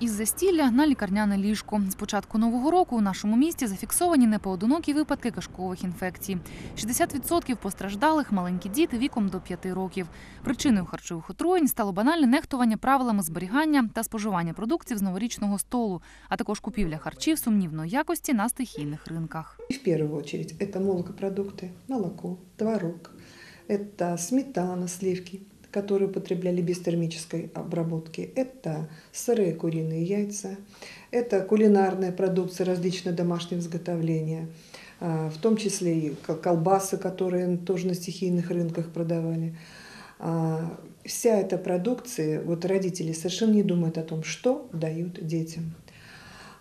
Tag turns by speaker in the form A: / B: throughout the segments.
A: Із застілля на лікарняне ліжко. З початку нового року у нашому місті зафіксовані непоодинокі випадки кишкових інфекцій. 60% постраждалих маленькі діти віком до 5 років. Причиною харчових отруєнь стало банальне нехтування правилами зберігання та споживання продуктів з новорічного столу, а також купівля харчів сумнівної якості на стихійних ринках.
B: И в первую очередь это молокопродукты, молоко, творог, это сметана, сливки, Которые употребляли без термической обработки, это сырые куриные яйца, это кулинарная продукция различного домашнего изготовления, а, в том числе и кол- колбасы, которые тоже на стихийных рынках продавали. А, Вся эта продукция, вот родители совершенно не думают о том, что дают детям.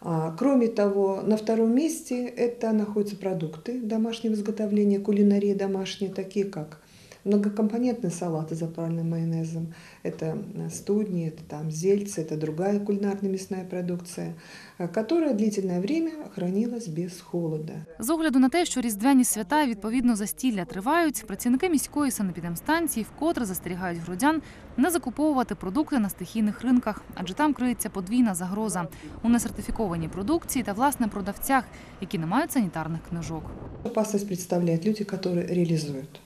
B: А, Кроме того, на втором месте это находятся продукты домашнего изготовления, кулинарии домашние, такие как многокомпонентные салаты, заправленные майонезом, это э, студни, это там зельцы, это другая кулинарная мясная продукция, э, которая длительное время хранилась без холода.
A: З огляду на те, що різдвяні свята і відповідно застілля тривають, працівники міської санепідемстанції вкотре застерігають громадян не закуповувати продукти на стихійних ринках, адже там криється подвійна загроза у несертифікованій продукції та власне продавцях, які не мають санітарних книжок.
B: Опасность представляют люди, которые реализуют.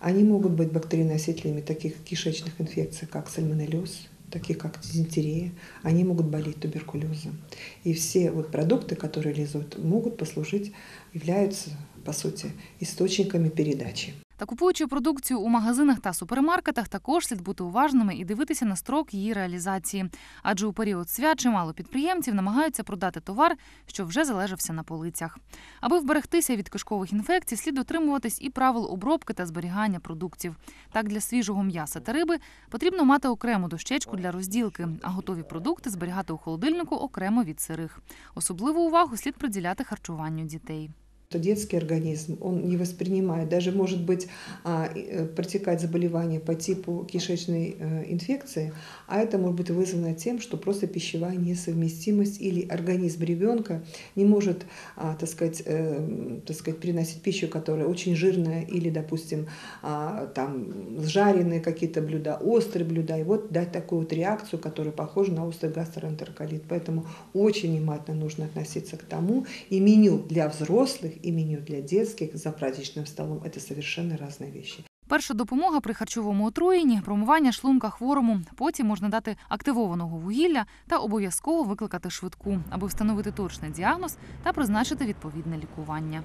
B: Они могут быть бактерионосителями таких кишечных инфекций, как сальмонеллез, таких как дизентерия. Они могут болеть туберкулезом. И все вот продукты, которые реализуют, могут послужить, являются, по сути, источниками передачи.
A: Та купуючи продукцію у магазинах та супермаркетах, також слід бути уважними і дивитися на строк її реалізації. Адже у період свят чимало підприємців намагаються продати товар, що вже залежався на полицях. Аби вберегтися від кишкових інфекцій, слід дотримуватись і правил обробки та зберігання продуктів. Так, для свіжого м'яса та риби потрібно мати окрему дощечку для розділки, а готові продукти зберігати у холодильнику окремо від сирих. Особливу увагу слід приділяти харчуванню дітей.
B: Что детский организм, он не воспринимает, даже может быть а, э, протекать заболевание по типу кишечной э, инфекции, а это может быть вызвано тем, что просто пищевая несовместимость или организм ребенка не может, а, так сказать, э, так сказать, приносить пищу, которая очень жирная или, допустим, а, там жареные какие-то блюда, острые блюда, и вот дать такую вот реакцию, которая похожа на острый гастроэнтероколит. Поэтому очень внимательно нужно относиться к тому, и меню для взрослых, и меню для детских за праздничным столом – это совершенно разные вещи.
A: Перша допомога при харчовому отруєнні, промивання шлунка хворому. Потім можна дати активованого вугілля та обов'язково викликати швидку, аби встановити точний діагноз та призначити відповідне лікування.